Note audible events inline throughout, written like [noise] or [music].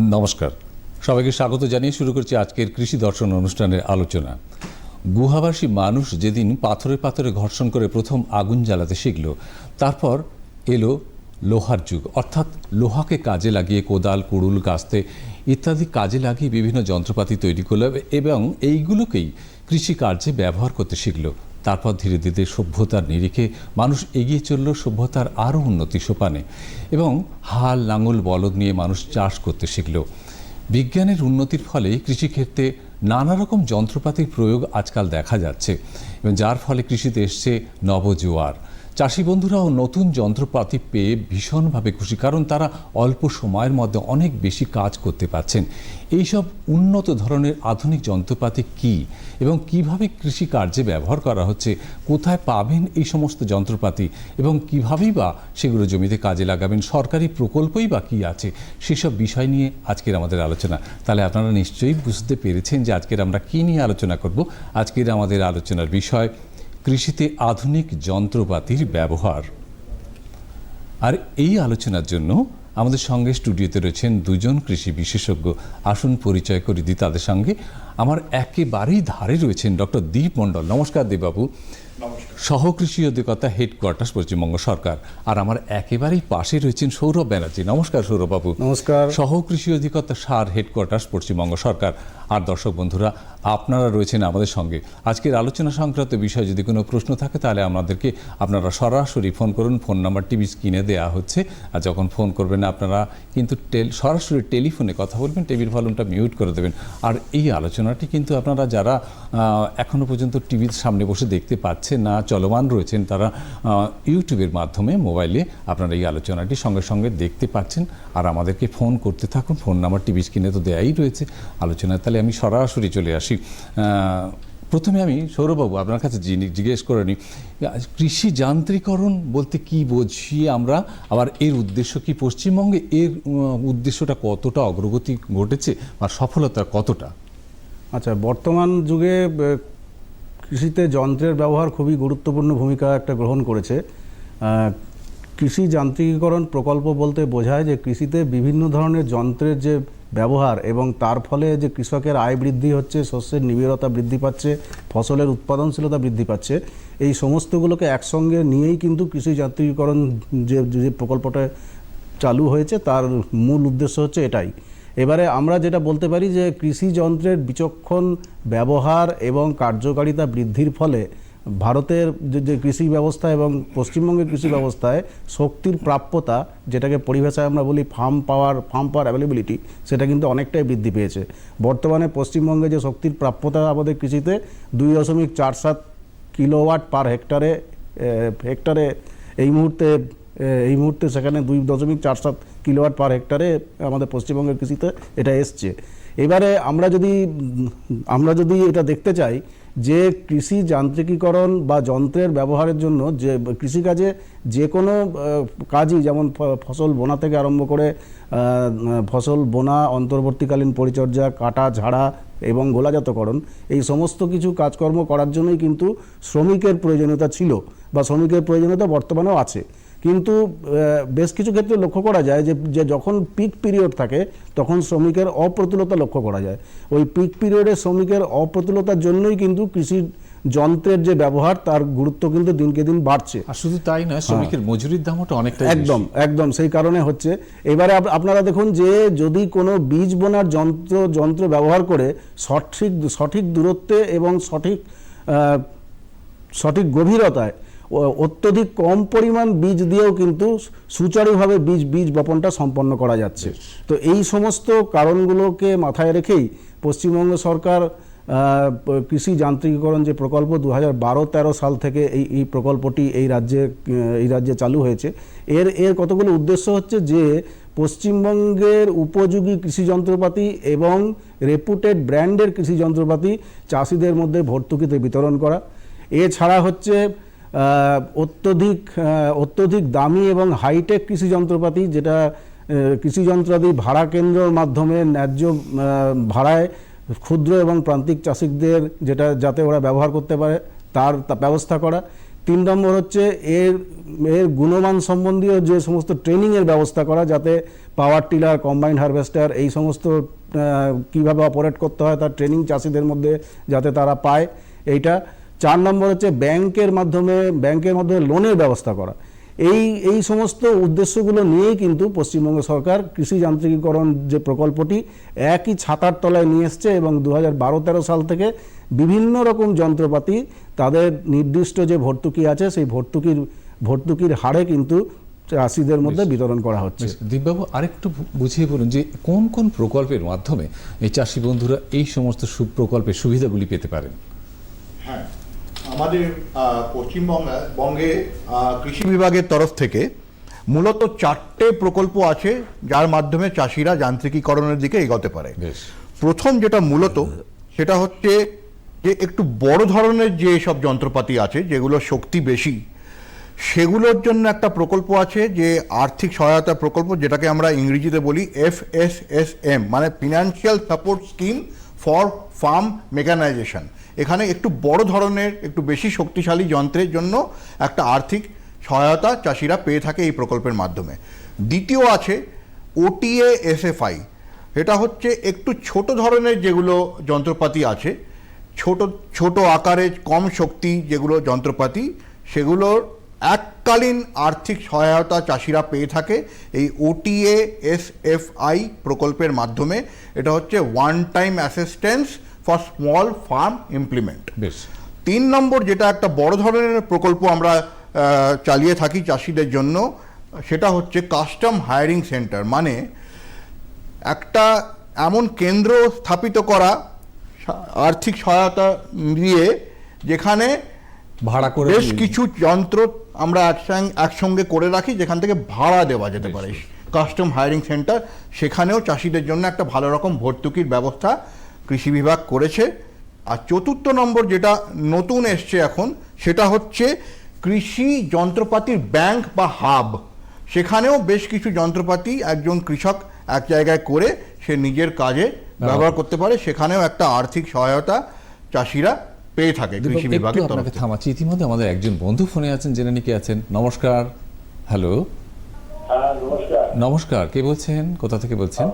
নমস্কার। সবাইকে স্বাগত জানিয়ে শুরু করছি আজকের কৃষি দর্শন অনুষ্ঠানের আলোচনা। গুহাবাসী মানুষ যেদিন পাথরে পাথরে ঘর্ষণ করে প্রথম আগুন জ্বালাতে শিখল, তারপর এলো লোহার যুগ। অর্থাৎ লোহাকে কাজে লাগিয়ে কোদাল, কুড়ুল, কাস্তে ইত্যাদি কাজে লাগিয়ে বিভিন্ন যন্ত্রপাতি তৈরি করল, এবং এইগুলোকেই কৃষিকার্যে ব্যবহার করতে শিখল। তারপর ধীরে ধীরে সভ্যতার নিরিখে মানুষ এগিয়ে চলল সভ্যতার আরও উন্নতি সোপানে এবং হাল লাঙল বলদ নিয়ে মানুষ চাষ করতে শিখল। বিজ্ঞানের উন্নতির ফলে কৃষিক্ষেত্রে নানা রকম যন্ত্রপাতির প্রয়োগ আজকাল দেখা যাচ্ছে এবং যার ফলে কৃষিতে এসছে নবজোয়ার। চাষি বন্ধুরাও নতুন যন্ত্রপাতি পেয়ে ভীষণভাবে খুশি, কারণ তারা অল্প সময়ের মধ্যে অনেক বেশি কাজ করতে পারছেন। এইসব উন্নত ধরনের আধুনিক যন্ত্রপাতি কি এবং কীভাবে কৃষি কার্যে ব্যবহার করা হচ্ছে, কোথায় পাবেন এই সমস্ত যন্ত্রপাতি এবং কিভাবেই বা সেগুলো জমিতে কাজে লাগাবেন, সরকারি প্রকল্পই বা কী আছে, সেসব বিষয় নিয়ে আজকের আমাদের আলোচনা। তাহলে আপনারা নিশ্চয়ই বুঝতে পেরেছেন যে আজকের আমরা কী নিয়ে আলোচনা করব। আজকের আমাদের আলোচনার বিষয় কৃষিতে আধুনিক যন্ত্রপাতির ব্যবহার। আর এই আলোচনার জন্য আমাদের সঙ্গে স্টুডিওতে রয়েছেন দুজন কৃষি বিশেষজ্ঞ। আসুন পরিচয় করে দিই তাদের সঙ্গে। আমার একেবারেই ধারে রয়েছেন ডক্টর দীপ মণ্ডল। নমস্কার দেববাবু সহ কৃষি অধিকর্তা হেডকোয়ার্টার্স পশ্চিমবঙ্গ সরকার। আর আমার একেবারেই পাশে রয়েছেন সৌরভ ব্যানার্জি। নমস্কার সৌরভবাবু নমস্কার। সহ কৃষি অধিকর্তা সার হেডকোয়ার্টার্স পশ্চিমবঙ্গ সরকার। আর দর্শক বন্ধুরা, আপনারা রয়েছেন আমাদের সঙ্গে। আজকের আলোচনা সংক্রান্ত বিষয়ে যদি কোনো প্রশ্ন থাকে, তাহলে আমাদেরকে আপনারা সরাসরি ফোন করুন। ফোন নাম্বার টিভি স্ক্রিনে দেওয়া হচ্ছে। আর যখন ফোন করবেন, আপনারা কিন্তু সরাসরি টেলিফোনে কথা বলবেন, টেবিল ভলিউমটা মিউট করে দেবেন। আর এই আলোচনাটি কিন্তু আপনারা যারা এখনও পর্যন্ত টিভির সামনে বসে দেখতে পাচ্ছেন না, চলমান রয়েছেন, তারা ইউটিউবের মাধ্যমে মোবাইলে আপনারা এই আলোচনাটি সঙ্গে সঙ্গে দেখতে পাচ্ছেন। আর আমাদেরকে ফোন করতে থাকুন। ফোন নাম্বার টিভি স্ক্রিনে তো দেয়াই রয়েছে। আলোচনায় তাহলে আমি সরাসরি চলে আসি। প্রথমে আমি সৌরভবাবু আপনার কাছে জিজ্ঞেস করে নিই, কৃষি যান্ত্রিকরণ বলতে কি বুঝি আমরা? আবার এর উদ্দেশ্য কি পশ্চিমবঙ্গে? এর উদ্দেশ্যটা কতটা? অগ্রগতি ঘটেছে? বা সফলতা কতটা? আচ্ছা বর্তমান যুগে কৃষিতে যন্ত্রের ব্যবহার খুবই গুরুত্বপূর্ণ ভূমিকা একটা গ্রহণ করেছে। কৃষি যান্ত্রিকীকরণ প্রকল্প বলতে বোঝায় যে কৃষিতে বিভিন্ন ধরনের যন্ত্রের যে ব্যবহার এবং তার ফলে যে কৃষকের আয় বৃদ্ধি হচ্ছে, শস্যের নিবিড়তা বৃদ্ধি পাচ্ছে, ফসলের উৎপাদনশীলতা বৃদ্ধি পাচ্ছে, এই সমস্তগুলোকে একসঙ্গে নিয়েই কিন্তু কৃষি যান্ত্রিকীকরণ যে যে প্রকল্পটা চালু হয়েছে, তার মূল উদ্দেশ্য হচ্ছে এটাই। এবারে আমরা যেটা বলতে পারি যে কৃষি যন্ত্রের বিচক্ষণ ব্যবহার এবং কার্যকারিতা বৃদ্ধির ফলে ভারতের যে কৃষি ব্যবস্থা এবং পশ্চিমবঙ্গের কৃষি ব্যবস্থায় শক্তির প্রাপ্যতা, যেটাকে পরিভাষায় আমরা বলি farm power farm power availability সেটা কিন্তু অনেকটাই বৃদ্ধি পেয়েছে। বর্তমানে পশ্চিমবঙ্গে যে শক্তির প্রাপ্যতা আমাদের কৃষিতে দুই দশমিক চার সাত কিলোওয়াট পার হেক্টারে হেক্টরে, এই মুহূর্তে এই মুহূর্তে সেখানে দুই দশমিক চার সাত কিলোওয়াট পার হেক্টরে আমাদের পশ্চিমবঙ্গের কৃষিতে এটা এসছে। এবারে আমরা যদি আমরা যদি এটা দেখতে চাই যে কৃষি যান্ত্রিকীকরণ বা যন্ত্রের ব্যবহারের জন্য যে কৃষিকাজে যে কোনো কাজই যেমন ফসল বোনা থেকে আরম্ভ করে ফসল বোনা, অন্তর্বর্তীকালীন পরিচর্যা, কাটা, ঝাড়া এবং গোলাজাতকরণ, এই সমস্ত কিছু কাজকর্ম করার জন্যই কিন্তু শ্রমিকের প্রয়োজনীয়তা ছিল বা শ্রমিকের প্রয়োজনীয়তা বর্তমানেও আছে। কিন্তু বেশ কিছু ক্ষেত্রে লক্ষ্য করা যায় যে যে যখন পিক পিরিয়ড থাকে তখন শ্রমিকের অপ্রতুলতা লক্ষ্য করা যায়। ওই পিক পিরিয়ডে শ্রমিকের অপ্রতুলতার জন্যই কিন্তু কৃষি যন্ত্রের যে ব্যবহার তার গুরুত্ব কিন্তু দিনকে দিন বাড়ছে। আর শুধু তাই নয় শ্রমিকের মজুরির দামটা অনেকটা একদম একদম সেই কারণে হচ্ছে এবারে আপনারা দেখুন যে যদি কোনো বীজ বোনার যন্ত্র যন্ত্র ব্যবহার করে সঠিক সঠিক দূরত্বে এবং সঠিক সঠিক গভীরতায় অত্যধিক কম পরিমাণ বীজ দিয়েও কিন্তু সুচারুভাবে বীজ বীজ বপনটা সম্পন্ন করা যাচ্ছে। তো এই সমস্ত কারণগুলোকে মাথায় রেখেই পশ্চিমবঙ্গ সরকার কৃষি যান্ত্রিকীকরণ যে প্রকল্প দু হাজার বারো তেরো সাল থেকে এই এই প্রকল্পটি এই রাজ্যে এই রাজ্যে চালু হয়েছে। এর এর কতগুলো উদ্দেশ্য হচ্ছে যে পশ্চিমবঙ্গের উপযোগী কৃষি যন্ত্রপাতি এবং রেপুটেড ব্র্যান্ডের কৃষি যন্ত্রপাতি চাষিদের মধ্যে ভর্তুকিতে বিতরণ করা। এছাড়া হচ্ছে অত্যধিক অত্যধিক দামি এবং হাইটেক কৃষি যন্ত্রপাতি যেটা কৃষি যন্ত্রাদি ভাড়া কেন্দ্রর মাধ্যমে ন্যায্য ভাড়ায় ক্ষুদ্র এবং প্রান্তিক চাষিকদের যেটা, যাতে ওরা ব্যবহার করতে পারে, তার ব্যবস্থা করা। তিন নম্বর হচ্ছে এর এর গুণমান সম্বন্ধীয় যে সমস্ত ট্রেনিংয়ের ব্যবস্থা করা, যাতে পাওয়ার টিলার কম্বাইন্ড হারভেস্টার এই সমস্ত কীভাবে অপারেট করতে হয়, তার ট্রেনিং চাষিদের মধ্যে যাতে তারা পায়, এইটা। চার নম্বর হচ্ছে ব্যাংকের মাধ্যমে ব্যাংকের মাধ্যমে লোনের ব্যবস্থা করা। এই এই সমস্ত উদ্দেশ্যগুলো নিয়েই কিন্তু পশ্চিমবঙ্গ সরকার কৃষি যান্ত্রিকীকরণ যে প্রকল্পটি একই ছাতার তলায় নিয়ে এসছে এবং দু হাজার বারো তেরো সাল থেকে বিভিন্ন রকম যন্ত্রপাতি তাদের নির্দিষ্ট যে ভর্তুকি আছে সেই ভর্তুকির ভর্তুকির হারে কিন্তু চাষিদের মধ্যে বিতরণ করা হচ্ছে। দীপবাবু আরেকটু বুঝিয়ে বলুন যে কোন কোন প্রকল্পের মাধ্যমে এই চাষি বন্ধুরা এই সমস্ত সুপ্রকল্পের সুবিধাগুলি পেতে পারেন? আমাদের পশ্চিমবঙ্গে বঙ্গে কৃষি বিভাগের তরফ থেকে মূলত চারটে প্রকল্প আছে যার মাধ্যমে চাষিরা যান্ত্রিকীকরণের দিকে এগোতে পারে। প্রথম যেটা মূলত সেটা হচ্ছে যে একটু বড় ধরনের যে সব যন্ত্রপাতি আছে যেগুলো শক্তি বেশি সেগুলোর জন্য একটা প্রকল্প আছে যে আর্থিক সহায়তা প্রকল্প যেটাকে আমরা ইংরেজিতে বলি এফ এস এস এম মানে financial support scheme for farm mechanisation এখানে একটু বড় ধরনের, একটু বেশি শক্তিশালী যন্ত্রের জন্য একটা আর্থিক সহায়তা চাষিরা পেয়ে থাকে এই প্রকল্পের মাধ্যমে। দ্বিতীয় আছে ওটিএ এসএফআই এটা হচ্ছে একটু ছোট ধরনের যেগুলো যন্ত্রপাতি আছে, ছোট ছোট আকারে কম শক্তি যেগুলো যন্ত্রপাতি, সেগুলোর এককালীন আর্থিক সহায়তা চাষিরা পেয়ে থাকে এই ওটিএ এসএফআই প্রকল্পের মাধ্যমে। এটা হচ্ছে one time assistance for small farm implement বেশ তিন নম্বর যেটা একটা বড় ধরনের প্রকল্প আমরা চালিয়ে থাকি চাষিদের জন্য সেটা হচ্ছে কাস্টম হায়ারিং সেন্টার মানে একটা এমন কেন্দ্র স্থাপিত করা আর্থিক সহায়তা দিয়ে যেখানে ভাড়া করে বেশ কিছু যন্ত্র আমরা একসঙ্গে একসঙ্গে করে রাখি যেখান থেকে ভাড়া দেওয়া যেতে পারে। কাস্টম হায়ারিং সেন্টার সেখানেও চাষিদের জন্য একটা ভালো রকম ভর্তুকির ব্যবস্থা কৃষি বিভাগ করেছে। আর চতুর্থ নম্বর যেটা নতুন এসছে এখন সেটা হচ্ছে কৃষি যন্ত্রপাতির ব্যাংক বা হাব। সেখানেও বেশ কিছু যন্ত্রপাতি একজন কৃষক এক জায়গায় করে সে নিজের কাজে ব্যবহার করতে পারে। সেখানেও একটা আর্থিক সহায়তা চাষিরা পেয়ে থাকে কৃষি বিভাগের তরফ আপনাকে থামাচ্ছি। ইতিমধ্যে আমাদের একজন বন্ধু ফোনে আছেন জেনে নিকে আছেন। নমস্কার। হ্যালো। হ্যাঁ নমস্কার। নমস্কার কে বলছেন? কোথা থেকে বলছেন?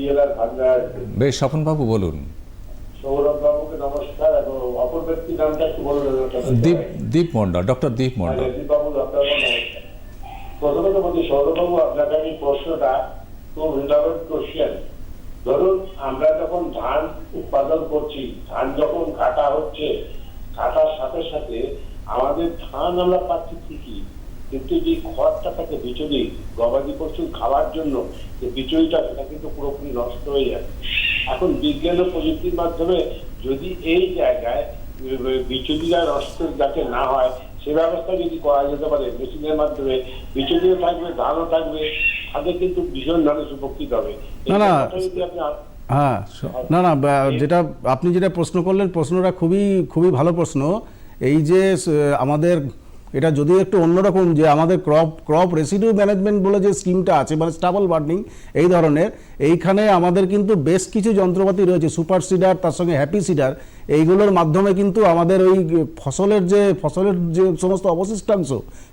জেলার ভান্ডার বেশ স্বপন বাবু বলুন। সৌরভ বাবুকে নমস্কার এবং অপর ব্যক্তির নামটা একটু বলে দীপ দীপ মন্ডল ডক্টর দীপ মন্ডল বাবু আপনাকে প্রথমত বলছি সৌরভবাবু আপনাকে আমি প্রশ্নটা খুব রিলেভেন্ট কোশ্চেন ধরুন আমরা যখন ধান উৎপাদন করছি ধান যখন কাটা হচ্ছে কাটার সাথে সাথে আমাদের ধান আমরা পাচ্ছি ঠিকই কিন্তু যে খড়টা থাকে বিচুলি গবাদি পশু খাওয়ার জন্য যে বিচুলিটা সেটা কিন্তু পুরোপুরি নষ্ট হয়ে যায় এখন বিজ্ঞান ও প্রযুক্তির মাধ্যমে যদি এই জায়গায় বিচুলিরা নষ্ট যাতে না হয় সে ব্যবস্থা যদি করা যেতে পারে মেশিনের মাধ্যমে বিচুলিও থাকবে ধানও থাকবে তাদের কিন্তু ভীষণ মানুষ উপকৃত হবে না, না। হ্যাঁ না না যেটা আপনি যেটা প্রশ্ন করলেন প্রশ্নটা খুবই খুবই ভালো প্রশ্ন এই যে আমাদের এটা যদিও একটু অন্যরকম যে আমাদের ক্রপ ক্রপ রেসিডিউ ম্যানেজমেন্ট বলে যে স্কিমটা আছে মানে স্টাবল বার্নিং এই ধরনের, এইখানে আমাদের কিন্তু বেশ কিছু যন্ত্রপাতি রয়েছে সুপার সিডার তার সঙ্গে হ্যাপি সিডার এইগুলোর মাধ্যমে কিন্তু আমাদের ওই ফসলের যে ফসলের যে সমস্ত অবশিষ্টাংশ,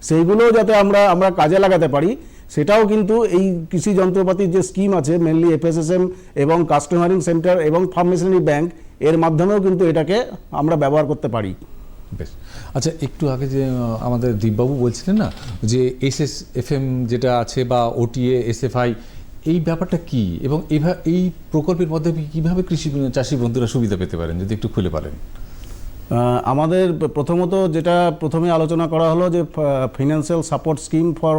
সেইগুলোও যাতে আমরা আমরা কাজে লাগাতে পারি। সেটাও কিন্তু এই কৃষি যন্ত্রপাতির যে স্কিম আছে মেনলি এফএসএসএম এবং কাস্টমারিং সেন্টার এবং ফার্ম মেশিনারি ব্যাংক এর মাধ্যমেও কিন্তু এটাকে আমরা ব্যবহার করতে পারি। বেশ। আচ্ছা একটু আগে যে আমাদের দীপবাবু বলছিলেন না, যে এস এস এফ এম যেটা আছে বা ওটিএ এস এফ আই এই ব্যাপারটা কি? এবং এই প্রকল্পের মাধ্যমে কীভাবে কৃষি চাষি বন্ধুরা সুবিধা পেতে পারেন, যদি একটু খুলে পারেন আমাদের প্রথমত যেটা প্রথমে আলোচনা করা হলো যে financial support scheme for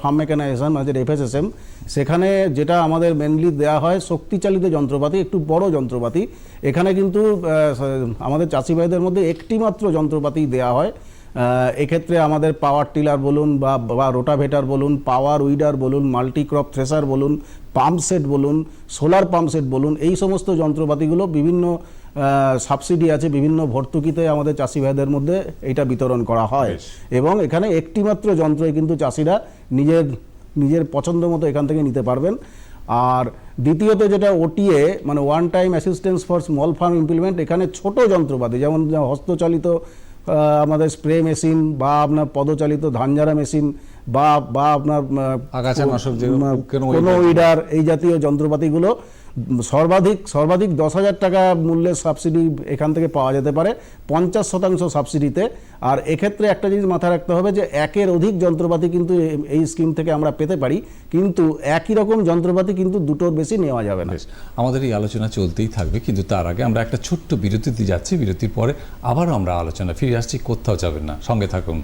farm mechanisation মানে এফএসএসএম সেখানে যেটা আমাদের মেনলি দেওয়া হয় শক্তিচালিত যন্ত্রপাতি, একটু বড় যন্ত্রপাতি। এখানে কিন্তু আমাদের চাষিভাইদের মধ্যে একটি মাত্র যন্ত্রপাতি দেওয়া হয় এক্ষেত্রে আমাদের পাওয়ার টিলার বলুন বা বা রোটাভেটার বলুন পাওয়ার উইডার বলুন মাল্টিক্রপ থ্রেসার বলুন পাম্প সেট বলুন সোলার পাম্প সেট বলুন এই সমস্ত যন্ত্রপাতিগুলো বিভিন্ন সাবসিডি আছে বিভিন্ন ভর্তুকিতে আমাদের চাষি ভাইদের মধ্যে এটা বিতরণ করা হয়। এবং এখানে একটিমাত্র যন্ত্রই কিন্তু চাষিরা নিজের নিজের পছন্দ মতো এখান থেকে নিতে পারবেন। আর দ্বিতীয়ত যেটা ওটিএ মানে one time assistance for small farm implement এখানে ছোট যন্ত্রপাতি যেমন যেমন হস্তচালিত আমাদের স্প্রে মেশিন বা আপনার পদচালিত ধান ধানঝাড়া মেশিন বা বা আপনার আগাছা কোনো কোনো উইডার এই জাতীয় যন্ত্রপাতিগুলো সর্বাধিক সর্বাধিক দশ হাজার টাকা মূল্যের সাবসিডি এখান থেকে পাওয়া যেতে পারে, পঞ্চাশ শতাংশ সাবসিডিতে আর এক্ষেত্রে একটা জিনিস মাথায় রাখতে হবে যে, একের অধিক যন্ত্রপাতি কিন্তু এই স্কিম থেকে আমরা পেতে পারি, কিন্তু একই রকম যন্ত্রপাতি কিন্তু দুটোর বেশি নেওয়া যাবে না। আমাদের এই আলোচনা চলতেই থাকবে, কিন্তু তার আগে আমরা একটা ছোট্ট বিরতিতে যাচ্ছি, বিরতির পরে আবারও আমরা আলোচনা ফিরে আসছি, কোথাও যাবেন না, সঙ্গে থাকুন।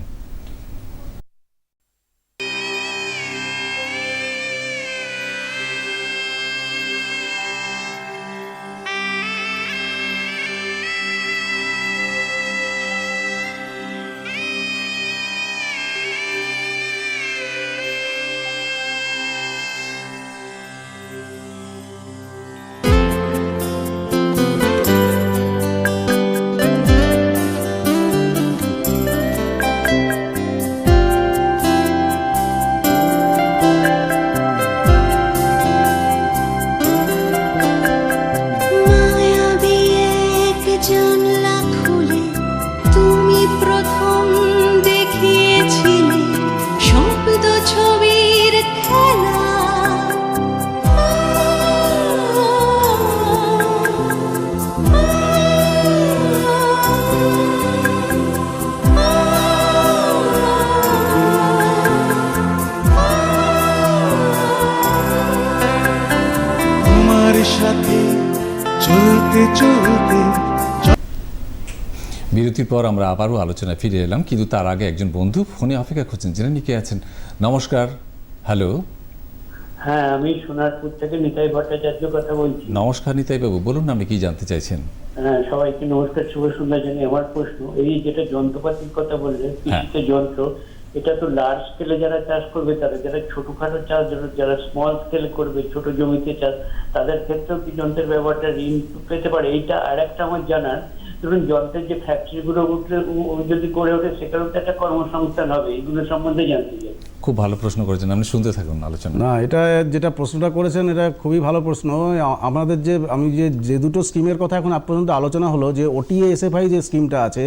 বিরতির পর আমরা আবারও আলোচনায় ফিরে এলাম কিন্তু তার আগে একজন বন্ধু ফোনে অপেক্ষা করছেন যিনি কে আছেন। নমস্কার হ্যালো। হ্যাঁ আমি সোনারপুর থেকে নিতাই ভট্টাচার্য কথা বলছি। নমস্কার নিতাই বাবু বলুন আপনি কি জানতে চাইছেন? হ্যাঁ সবাইকে নমস্কার শুভ সন্ধ্যা জানিয়ে আমার প্রশ্ন। এই যেটা যন্ত্রপাতির কথা বললেন কৃষিতে যন্ত্র এটা তো লার্জ স্কেলে যারা চাষ করবে তারা যারা ছোটখাটো চাষ যারা যারা স্মল স্কেলে করবে ছোট জমিতে চাষ তাদের ক্ষেত্রেও কি যন্ত্রের ব্যবহারটা ঋণ পেতে পারে? এইটা আর একটা আমার জানার। ধরুন যন্ত্রের যে ফ্যাক্টরিগুলো উঠলে যদি গড়ে ওঠে সেটারও তো একটা কর্মসংস্থান হবে এগুলো সম্বন্ধে জানতে চাই। খুব ভালো প্রশ্ন করেছেন আপনি শুনতে থাকুন আলোচনা। না এটা যেটা প্রশ্নটা করেছেন এটা খুবই ভালো প্রশ্ন। আমাদের যে আমি যে যে দুটো স্কিমের কথা এখন আপ পর্যন্ত আলোচনা হলো যে ওটিএ এসএফআই যে স্কিমটা আছে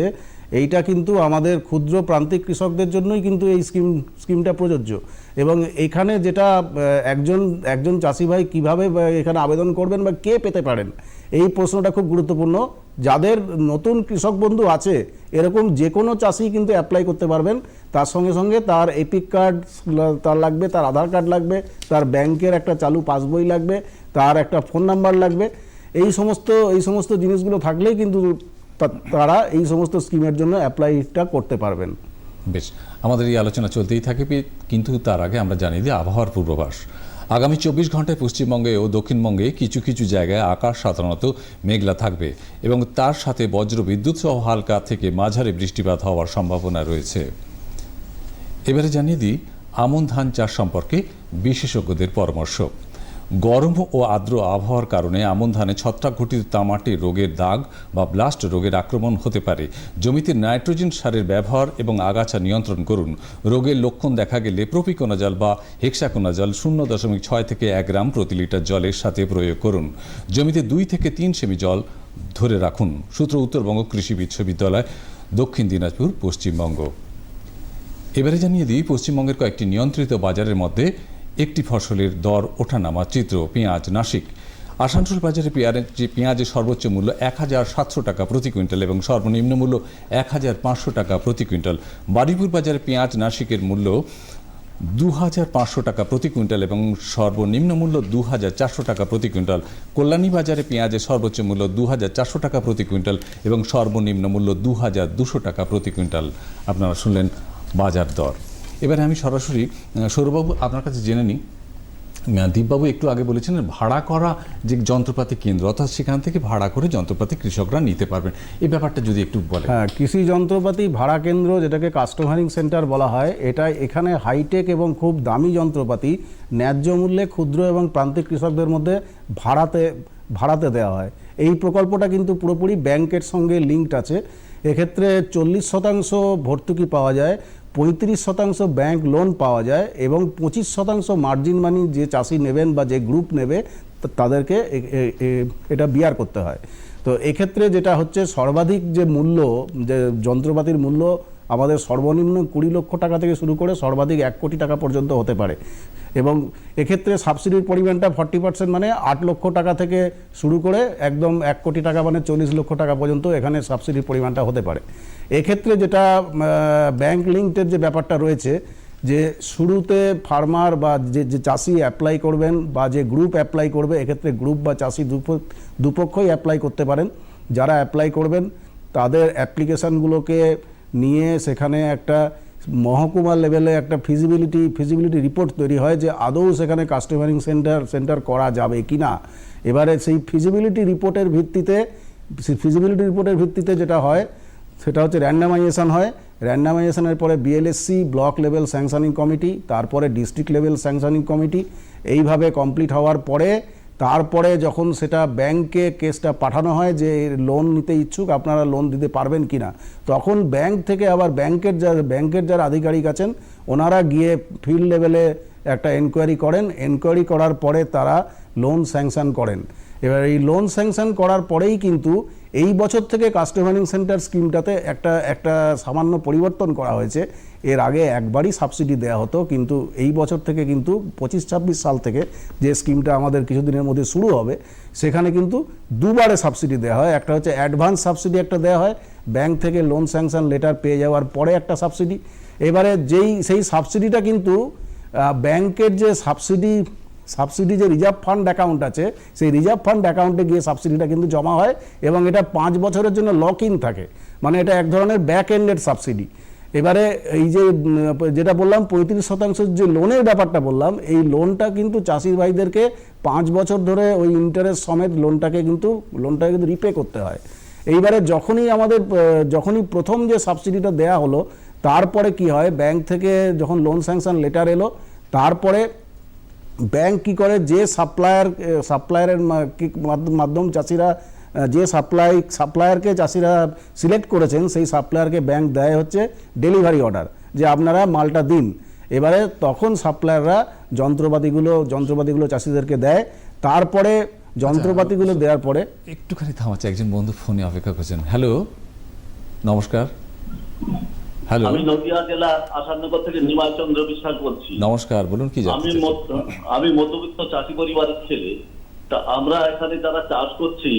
এইটা কিন্তু আমাদের ক্ষুদ্র প্রান্তিক কৃষকদের জন্যই কিন্তু এই স্কিম, স্কিমটা প্রযোজ্য। এবং এখানে যেটা একজন একজন চাষি ভাই কীভাবে এখানে আবেদন করবেন বা কে পেতে পারেন, এই প্রশ্নটা খুব গুরুত্বপূর্ণ। যাদের নতুন কৃষক বন্ধু আছে, এরকম যে কোনো চাষি কিন্তু অ্যাপ্লাই করতে পারবেন। তার সঙ্গে সঙ্গে তার এপিক কার্ড তার লাগবে, তার আধার কার্ড লাগবে, তার ব্যাংকের একটা চালু পাসবই লাগবে, তার একটা ফোন নাম্বার লাগবে। এই সমস্ত এই সমস্ত জিনিসগুলো থাকলেই কিন্তু তারা এই সমস্ত স্কিমের জন্য অ্যাপ্লাইটা করতে পারবেন। বেশ, আমাদের এই আলোচনা চলতেই থাকে কিন্তু তার আগে আমরা জানিয়ে দিই আবহাওয়ার পূর্বাভাস। আগামী চব্বিশ ঘন্টায় পশ্চিমবঙ্গে ও দক্ষিণবঙ্গে কিছু কিছু জায়গায় আকাশ সাধারণত মেঘলা থাকবে এবং তার সাথে বজ্র বিদ্যুৎ সহ হালকা থেকে মাঝারি বৃষ্টিপাত হওয়ার সম্ভাবনা রয়েছে। এবারে জানিয়ে দিই আমন ধান চাষ সম্পর্কে বিশেষজ্ঞদের পরামর্শ। গরম ও আর্দ্র আবহাওয়ার কারণে আমন ধানে ছত্রাক ঘটিত তামাটে রোগের দাগ বা ব্লাস্ট রোগের আক্রমণ হতে পারে। জমিতে নাইট্রোজেন সারের ব্যবহার এবং আগাছা নিয়ন্ত্রণ করুন। রোগের লক্ষণ দেখা গেলে প্রপিকোনাজল বা হেক্সাকোনাজল শূন্য দশমিক ছয় থেকে এক গ্রাম প্রতি লিটার জলের সাথে প্রয়োগ করুন। জমিতে দুই থেকে তিন সেমি জল ধরে রাখুন। সূত্র উত্তরবঙ্গ কৃষি বিশ্ববিদ্যালয়, দক্ষিণ দিনাজপুর, পশ্চিমবঙ্গ। এবারে জানিয়ে দিই, পশ্চিমবঙ্গের কয়েকটি নিয়ন্ত্রিত বাজারের মধ্যে একটি ফসলের দর ওঠানামা, চিত্র, পেঁয়াজ, নাসিক। আসানসোল বাজারে পেঁয়াজ পেঁয়াজের সর্বোচ্চ মূল্য এক হাজার সাতশো টাকা প্রতি কুইন্টাল এবং সর্বনিম্ন মূল্য এক হাজার পাঁচশো টাকা প্রতি কুইন্টাল। বারুইপুর বাজারে পেঁয়াজ, নাসিকের মূল্য দু হাজার পাঁচশো টাকা প্রতি কুইন্টাল এবং সর্বনিম্ন মূল্য দু হাজার চারশো টাকা প্রতি কুইন্টাল। কল্যাণী বাজারে পেঁয়াজের সর্বোচ্চ মূল্য দু হাজার চারশো টাকা প্রতি কুইন্টাল এবং সর্বনিম্ন মূল্য দু হাজার দুশো টাকা প্রতি কুইন্টাল। আপনারা শুনলেন বাজার দর। এবারে আমি সরাসরি আহ, সৌরবাবু আপনার কাছে জেনে নিই। দীপবাবু একটু আগে বলেছেন ভাড়া করা যে যন্ত্রপাতি কেন্দ্র অর্থাৎ সেখান থেকে ভাড়া করে যন্ত্রপাতি কৃষকরা নিতে পারবেন। এই ব্যাপারটা যদি একটু বলেন। হ্যাঁ কৃষি যন্ত্রপাতি ভাড়া কেন্দ্র যেটাকে কাস্টমারিং সেন্টার বলা হয় এটা এখানে হাইটেক এবং খুব দামি যন্ত্রপাতি ন্যায্য মূল্যে ক্ষুদ্র এবং প্রান্তিক কৃষকদের মধ্যে ভাড়াতে ভাড়াতে দেওয়া হয়। এই প্রকল্পটা কিন্তু পুরোপুরি ব্যাংকের সঙ্গে লিঙ্কড আছে। এক্ষেত্রে চল্লিশ শতাংশ ভর্তুকি পাওয়া যায়। পঁয়ত্রিশ শতাংশ ব্যাংক লোন পাওয়া যায় এবং পঁচিশ শতাংশ মার্জিন মানি যে চাষি নেবেন বা যে গ্রুপ নেবে তাদেরকে এটা বিয়ার করতে হয়। তো এক্ষেত্রে যেটা হচ্ছে সর্বাধিক যে মূল্য, যে যন্ত্রপাতির মূল্য আমাদের সর্বনিম্ন কুড়ি লক্ষ টাকা থেকে শুরু করে সর্বাধিক এক কোটি টাকা পর্যন্ত হতে পারে। এবং এক্ষেত্রে সাবসিডির পরিমাণটা ফর্টি পার্সেন্ট মানে আট লক্ষ টাকা থেকে শুরু করে একদম এক কোটি টাকা মানে চল্লিশ লক্ষ টাকা পর্যন্ত এখানে সাবসিডির পরিমাণটা হতে পারে। এক্ষেত্রে যেটা ব্যাংক লিঙ্কটের যে ব্যাপারটা রয়েছে, যে শুরুতে ফার্মার বা যে যে চাষি অ্যাপ্লাই করবেন বা যে গ্রুপ অ্যাপ্লাই করবে, এক্ষেত্রে গ্রুপ বা চাষি দুপ- দুপক্ষই অ্যাপ্লাই করতে পারেন। যারা অ্যাপ্লাই করবেন, তাদের অ্যাপ্লিকেশানগুলোকে নিয়ে সেখানে একটা মহকুমা লেভেলে একটা ফিজিবিলিটি ফিজিবিলিটি রিপোর্ট তৈরি হয় যে আদৌ সেখানে কাস্টমারিং সেন্টার সেন্টার করা যাবে কি না এবারে সেই ফিজিবিলিটি রিপোর্টের ভিত্তিতে ফিজিবিলিটি রিপোর্টের ভিত্তিতে যেটা হয়, সেটা হচ্ছে র্যান্ডামাইজেশন হয়। র্যান্ডামাইজেশনের পরে BLSC block level sanctioning committee তারপরে ডিস্ট্রিক্ট লেভেল স্যাংশনিং কমিটি এইভাবে কমপ্লিট হওয়ার পরে তারপরে যখন সেটা ব্যাংকে কেসটা পাঠানো হয় যে লোন নিতে ইচ্ছুক, আপনারা লোন দিতে পারবেন কি না তখন ব্যাংক থেকে আবার ব্যাংকের যা, ব্যাংকের যারা আধিকারিক আছেন, ওনারা গিয়ে ফিল্ড লেভেলে একটা এনকোয়ারি করেন। এনকোয়ারি করার পরে তারা লোন স্যাংশন করেন। এবার এই লোন স্যাংশন করার পরেই কিন্তু এই বছর থেকে কাস্টমারিং সেন্টার স্কিমটাতে একটা একটা সামান্য পরিবর্তন করা হয়েছে। এর আগে একবারই সাবসিডি দেওয়া হতো, কিন্তু এই বছর থেকে কিন্তু পঁচিশ, ছাব্বিশ সাল থেকে যে স্কিমটা আমাদের কিছুদিনের মধ্যে শুরু হবে, সেখানে কিন্তু দুবারে সাবসিডি দেওয়া হয়। একটা হচ্ছে অ্যাডভান্স সাবসিডি একটা দেওয়া হয় ব্যাংক থেকে লোন স্যাংশন লেটার পেয়ে যাওয়ার পরে একটা সাবসিডি এবারে যেই, সেই সাবসিডিটা কিন্তু ব্যাংকের যে সাবসিডি সাবসিডি যে রিজার্ভ ফান্ড অ্যাকাউন্ট আছে, সেই রিজার্ভ ফান্ড অ্যাকাউন্টে গিয়ে সাবসিডিটা কিন্তু জমা হয় এবং এটা পাঁচ বছরের জন্য লক ইন থাকে। মানে এটা এক ধরনের ব্যাক এন্ডেড সাবসিডি এবারে এই যে যেটা বললাম, পঁয়ত্রিশ শতাংশ যে লোনের ব্যাপারটা বললাম, এই লোনটা কিন্তু চাষির ভাইদেরকে পাঁচ বছর ধরে ওই ইন্টারেস্ট সমেত লোনটাকে কিন্তু লোনটাকে কিন্তু রিপে করতে হয়। এইবারে যখনই আমাদের যখনই প্রথম যে সাবসিডিটা দেয়া হলো, তারপরে কি হয় ব্যাংক থেকে যখন লোন স্যাংশন লেটার এলো, তারপরে ব্যাংক কি করে? যে সাপ্লায়ার সাপ্লায়ারের মাধ্যম চাষিরা যে সাপ্লাই সাপ্লায়ারকে চাষিরা সিলেক্ট করেছেন সেই সাপ্লায়ারকে ব্যাংক দেয় হচ্ছে ডেলিভারি অর্ডার যে আপনারা মালটা দিন। এবারে তখন সাপ্লায়াররা যন্ত্রপাতিগুলো যন্ত্রপাতিগুলো চাষিদেরকে দেয়। তারপরে যন্ত্রপাতিগুলো দেওয়ার পরে একটুখানি থামাচ্ছে একজন বন্ধু ফোনে অপেক্ষা করছেন। হ্যালো নমস্কার। হ্যালো আমি নদিয়া জেলা আসাননগর থেকে নিমাই চন্দ্র বিশ্বাস বলছি। নমস্কার বলুন কি জানতে আমি আমি মধ্যবিত্ত চাষি পরিবারের ছেলে। তা আমরা এখানে যারা চাষ করছি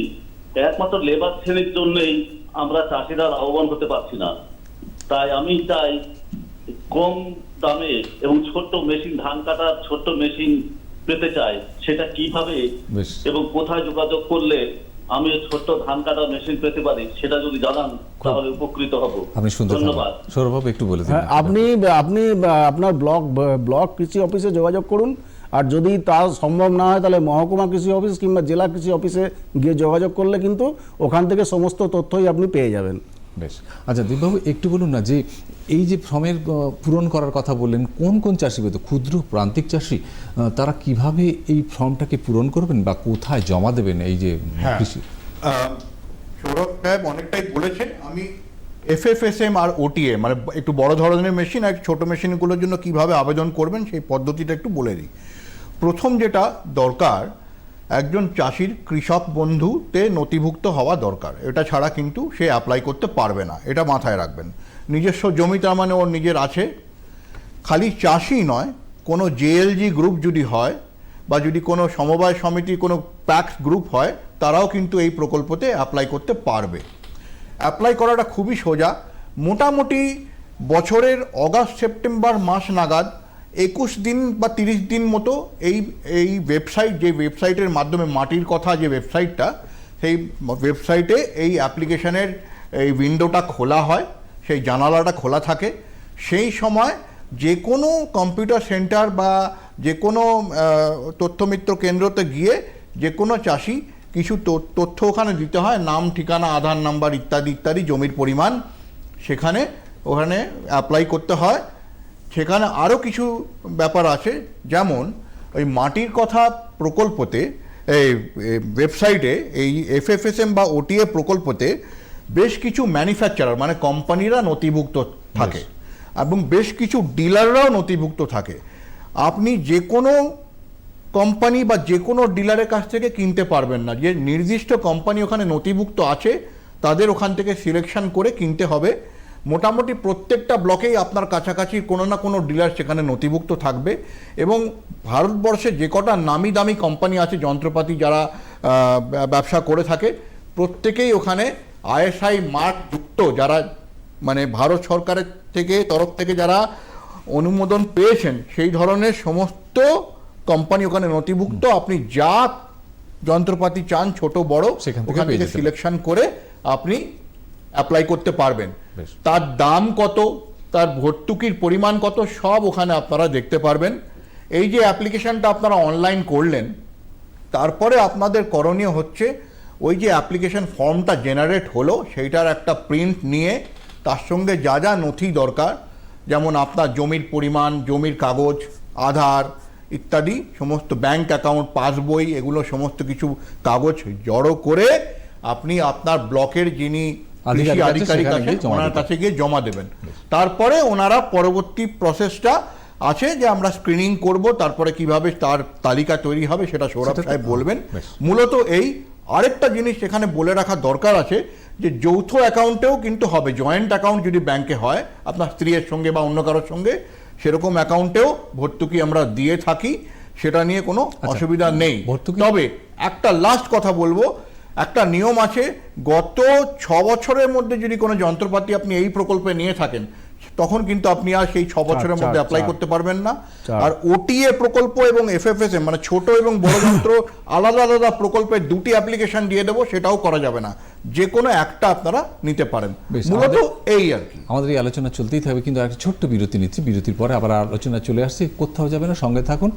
একমাত্র লেবার শ্রেণির জন্যই আমরা চাষিরা লাভবান হতে পারছি না। তাই আমি চাই কম দামে এবং ছোট্ট মেশিন ধান কাটার ছোট্ট মেশিন পেতে চাই। সেটা কীভাবে এবং কোথায় যোগাযোগ করলে আমি ছোট্ট ধান কাটার মেশিন পেতে পারি সেটা যদি জানান তাহলে উপকৃত হব। আপনি সুন্দর ধন্যবাদ। সৌরভ একটু বলে দিন। হ্যাঁ আপনি আপনি আপনার ব্লক ব্লক কৃষি অফিসে যোগাযোগ করুন আর যদি তা সম্ভব না হয় তাহলে মহকুমা কৃষি অফিস কিংবা জেলা কৃষি অফিসে গিয়ে যোগাযোগ করলে কিন্তু ওখান থেকে সমস্ত তথ্যই আপনি পেয়ে যাবেন। বেশ। আচ্ছা দীপবাবু একটু বলুন না যে এই যে ফর্মের পূরণ করার কথা বললেন কোন কোন চাষি বলতে ক্ষুদ্র প্রান্তিক চাষি তারা কীভাবে এই ফর্মটাকে পূরণ করবেন বা কোথায় জমা দেবেন এই যে হ্যাঁ। কৃষি? সৌরভ সাহেব অনেকটাই বলেছেন আমি এফএফএসএম আর ওটিএ মানে একটু বড় ধরনের মেশিন আর ছোট মেশিনগুলোর জন্য কীভাবে আবেদন করবেন সেই পদ্ধতিটা একটু বলে দিই। প্রথম যেটা দরকার একজন চাষির কৃষক বন্ধুতে নথিভুক্ত হওয়া দরকার। এটা ছাড়া কিন্তু সে অ্যাপ্লাই করতে পারবে না। এটা মাথায় রাখবেন। নিজস্ব জমি তার মানে ওর নিজের আছে। খালি চাষি নয়, কোনো জেএলজি গ্রুপ যদি হয় বা যদি কোনো সমবায় সমিতি, কোনো প্যাক্স গ্রুপ হয়, তারাও কিন্তু এই প্রকল্পতে অ্যাপ্লাই করতে পারবে। অ্যাপ্লাই করাটা খুবই সোজা। মোটামুটি বছরের অগাস্ট সেপ্টেম্বর মাস নাগাদ একুশ দিন বা তিরিশ দিন মতো এই এই ওয়েবসাইট যে ওয়েবসাইটের মাধ্যমে মাটির কথা যে ওয়েবসাইটটা সেই ওয়েবসাইটে এই অ্যাপ্লিকেশনের এই উইন্ডোটা খোলা হয়, সেই জানালাটা খোলা থাকে। সেই সময় যে কোনো কম্পিউটার সেন্টার বা যে কোনো তথ্যমিত্র কেন্দ্রতে গিয়ে যে কোনো চাষি কিছু তথ্য ওখানে দিতে হয়, নাম, ঠিকানা, আধার নাম্বার ইত্যাদি ইত্যাদি, জমির পরিমাণ সেখানে, ওখানে অ্যাপ্লাই করতে হয়। সেখানে আরও কিছু ব্যাপার আছে। যেমন ওই মাটির কথা প্রকল্পতে এই ওয়েবসাইটে এই এফএফএসএম বা ওটিএ প্রকল্পতে বেশ কিছু ম্যানুফ্যাকচারার মানে কোম্পানিরা নথিভুক্ত থাকে এবং বেশ কিছু ডিলাররাও নথিভুক্ত থাকে। আপনি যে কোনো কোম্পানি বা যে কোনো ডিলারের কাছ থেকে কিনতে পারবেন না। যে নির্দিষ্ট কোম্পানি ওখানে নথিভুক্ত আছে তাদের ওখান থেকে সিলেকশন করে কিনতে হবে। মোটামুটি প্রত্যেকটা ব্লকেই আপনার কাছাকাছি কোনো না কোনো ডিলার সেখানে নথিভুক্ত থাকবে এবং ভারতবর্ষে যে কটা নামি দামি কোম্পানি আছে যন্ত্রপাতি যারা ব্যবসা করে থাকে প্রত্যেকেই ওখানে আইএসআই মার্ক যুক্ত যারা মানে ভারত সরকারের থেকে তরফ থেকে যারা অনুমোদন পেয়েছেন সেই ধরনের সমস্ত কোম্পানি ওখানে নথিভুক্ত। আপনি যা যন্ত্রপাতি চান ছোট বড় সেখান থেকে ওখান থেকে সিলেকশন করে আপনি অ্যাপ্লাই করতে পারবেন। তার দাম কত তার ভর্তুকির পরিমাণ কত সব ওখানে আপনারা দেখতে পারবেন। এই যে অ্যাপ্লিকেশনটা আপনারা অনলাইন করলেন তারপরে আপনাদের করণীয় হচ্ছে ওই যে অ্যাপ্লিকেশন ফর্মটা জেনারেট হলো সেইটার একটা প্রিন্ট নিয়ে তার সঙ্গে যা যা নথি দরকার যেমন আপনার জমির পরিমাণ জমির কাগজ আধার ইত্যাদি সমস্ত ব্যাংক অ্যাকাউন্ট পাসবই এগুলো সমস্ত কিছু কাগজ জড়ো করে আপনি আপনার ব্লকের যিনি কৃষি আধিকারিক আছে, ওনার কাছে গিয়ে জমা দেবেন। তারপরে ওনারা পরবর্তী প্রসেসটা আছে যে আমরা স্ক্রিনিং করব তারপরে কীভাবে তার তালিকা তৈরি হবে সেটা সৌরভ সাহেব বলবেন। মূলত এই আরেকটা জিনিস এখানে বলে রাখা দরকার আছে যে যৌথ অ্যাকাউন্টেও কিন্তু হবে। জয়েন্ট অ্যাকাউন্ট যদি ব্যাংকে হয় আপনার স্ত্রীর সঙ্গে বা অন্য কারোর সঙ্গে সেরকম অ্যাকাউন্টেও ভর্তুকি আমরা দিয়ে থাকি সেটা নিয়ে কোনো অসুবিধা নেই। ভর্তুকি- তবে একটা লাস্ট কথা বলব একটা নিয়ম আছে গত ছ বছরের মধ্যে যদি কোনো যন্ত্রপাতি আপনি এই প্রকল্পে নিয়ে থাকেন তখন কিন্তু আপনি আর সেই ছ বছরের মধ্যে অ্যাপ্লাই করতে পারবেন না। আর ওটিএ প্রকল্প এবং এফএফএসএম মানে ছোট এবং বড় যন্ত্র [laughs] আলাদা আলাদা প্রকল্পে দুটি অ্যাপ্লিকেশন দিয়ে দেবো সেটাও করা যাবে না। যে কোনো একটা আপনারা নিতে পারেন। মূলত এই আর কি। আমাদের এই আলোচনা চলতেই থাকবে কিন্তু একটা ছোট্ট বিরতি নিচ্ছি বিরতির পরে আবার আলোচনা চলে আসছে কোথাও যাবে না সঙ্গে থাকুন।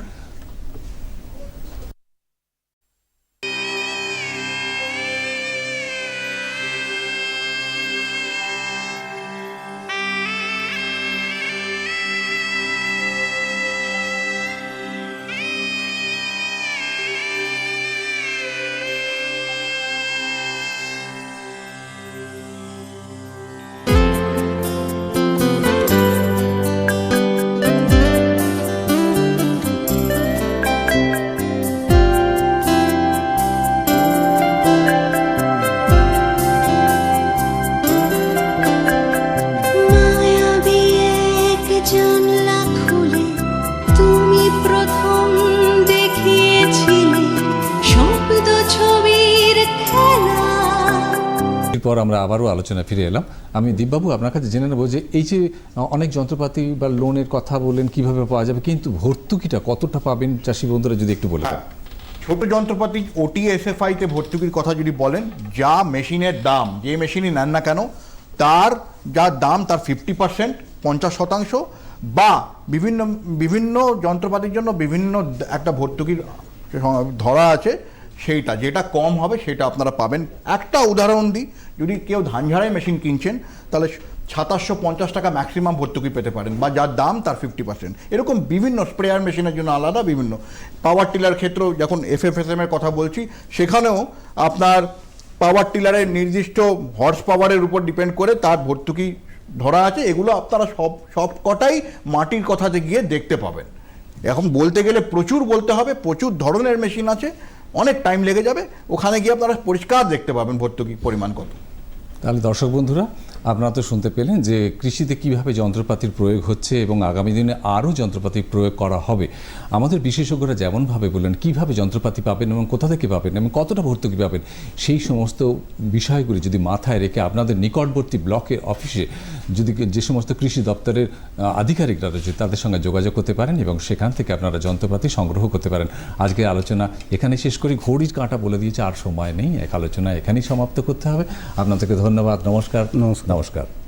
আমরা আবারও আলোচনা ফিরে এলাম। আমি দীপবাবু আপনার কাছে জেনে নেব যে এই যে অনেক যন্ত্রপাতি বা লোনের কথা বললেন কীভাবে পাওয়া যাবে কিন্তু ভর্তুকিটা কতটা পাবেন? চাষি বন্ধুরা যদি একটু বলে দেন। ছোট যন্ত্রপাতি ওটি এসএফআই তে ভর্তুকির কথা যদি বলেন যা মেশিনের দাম যে মেশিনই নেন না কেন তার যা দাম তার ফিফটি পার্সেন্ট পঞ্চাশ শতাংশ বা বিভিন্ন বিভিন্ন যন্ত্রপাতির জন্য বিভিন্ন একটা ভর্তুকির ধরা আছে সেইটা, যেটা কম হবে সেটা আপনারা পাবেন। একটা উদাহরণ দিই, যদি কেউ ধান ঝাড়াই মেশিন কিনছেন, তাহলে সাতাশশো পঞ্চাশ টাকা ম্যাক্সিমাম ভর্তুকি পেতে পারেন, বা যার দাম তার ফিফটি পার্সেন্ট এরকম বিভিন্ন স্প্রেয়ার মেশিনের জন্য আলাদা, বিভিন্ন। পাওয়ার টিলার ক্ষেত্রেও যখন এফ এফএফএসএম এর কথা বলছি, সেখানেও আপনার পাওয়ার টিলারের নির্দিষ্ট হর্স পাওয়ারের উপর ডিপেন্ড করে তার ভর্তুকি ধরা আছে, এগুলো আপনারা সব সব কটাই মাটির কথাতে গিয়ে দেখতে পাবেন। এখন বলতে গেলে প্রচুর বলতে হবে, প্রচুর ধরনের মেশিন আছে অনেক টাইম লেগে যাবে, ওখানে গিয়ে আপনারা পরিষ্কার দেখতে পাবেন ভর্তুকি পরিমাণ কত। তাহলে দর্শক বন্ধুরা আপনারা তো শুনতে পেলেন যে কৃষিতে কীভাবে যন্ত্রপাতির প্রয়োগ হচ্ছে এবং আগামী দিনে আরও যন্ত্রপাতির প্রয়োগ করা হবে। আমাদের বিশেষজ্ঞরা যেমনভাবে বললেন, কীভাবে যন্ত্রপাতি পাবেন এবং কোথা থেকে পাবেন এবং কতটা ভর্তুকি পাবেন, সেই সমস্ত বিষয়গুলি যদি মাথায় রেখে আপনাদের নিকটবর্তী ব্লকের অফিসে যদি যে সমস্ত কৃষি দপ্তরের আধিকারিকরা রয়েছে, তাদের সঙ্গে যোগাযোগ করতে পারেন এবং সেখান থেকে আপনারা যন্ত্রপাতি সংগ্রহ করতে পারেন। আজকের আলোচনা এখানে শেষ করি। ঘড়ির কাঁটা বলে দিয়েছে, আর সময় নেই। এক আলোচনা এখানেই সমাপ্ত করতে হবে। আপনাদেরকে ধন্যবাদ। নমস্কার। নমস্কার। নমস্কার